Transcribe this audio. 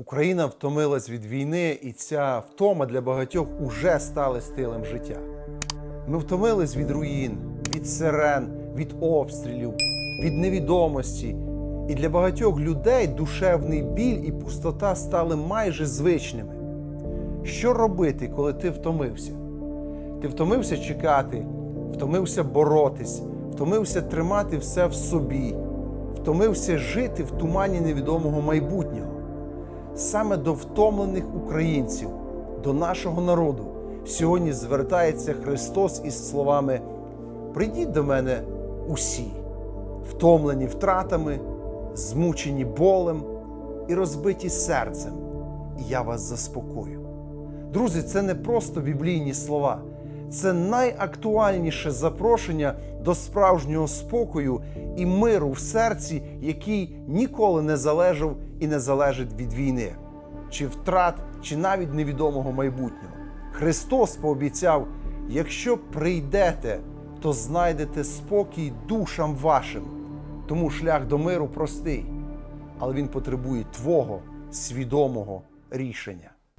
Україна втомилась від війни, і ця втома для багатьох уже стала стилем життя. Ми втомились від руїн, від сирен, від обстрілів, від невідомості. І для багатьох людей душевний біль і пустота стали майже звичними. Що робити, коли ти втомився? Ти втомився чекати, втомився боротись, втомився тримати все в собі, втомився жити в тумані невідомого майбутнього. Саме до втомлених українців, до нашого народу, сьогодні звертається Христос із словами: Прийдіть до мене усі, втомлені втратами, змучені болем і розбиті серцем, і я вас заспокою. Друзі, це не просто біблійні слова, це найактуальніше запрошення до справжнього спокою і миру в серці, який ніколи не залежав і не залежить від війни, чи втрат, чи навіть невідомого майбутнього. Христос пообіцяв: якщо прийдете, то знайдете спокій душам вашим. Тому шлях до миру простий, але він потребує твого свідомого рішення.